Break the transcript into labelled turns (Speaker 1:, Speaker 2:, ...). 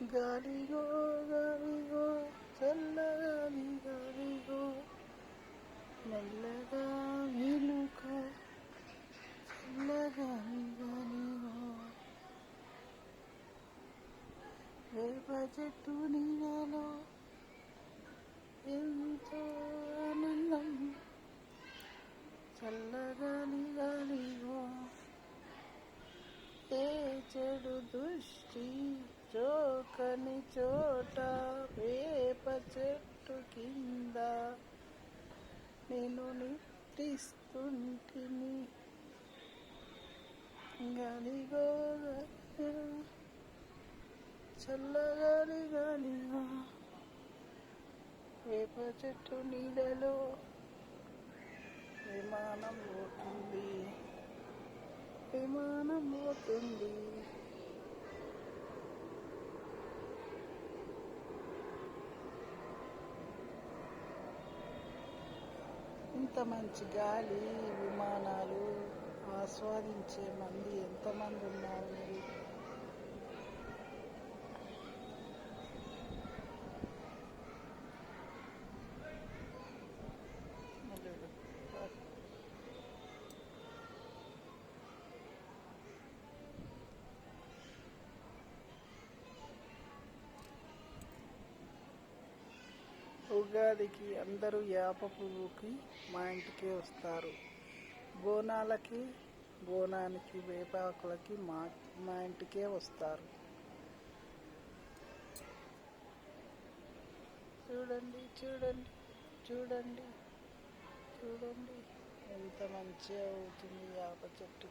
Speaker 1: గాలిగో గాలిగో చల్లగాలి గాలిగో మెల్లగా వీలుకో చల్లగాలి గాలిగో వేప చెట్టు నీడలో ఎంతో ఆనందం. చల్లగాలి గాలిగో ఏ చెడు దృష్టి చోకని చోట వేప చెట్టు కింద నేను నిట్టిస్తుంటిని. గాలిగో గాలిగో, చల్లగాలి గాలిగో వేప చెట్టు నీడలో విమానం పోతుంది విమానం పోతుంది. ఎంత మంచి గాలి విమానాలు ఆస్వాదించే మంది ఎంతమంది ఉన్నారు మీరు? ఉగాదికి అందరూ వేప పువ్వుకి మా ఇంటికే వస్తారు. బోనాలకి బోనానికి వేపాకులకి మా మా ఇంటికే వస్తారు. చూడండి చూడండి చూడండి చూడండి. ఎంత మంచిగా అవుతుంది వేప చెట్టు.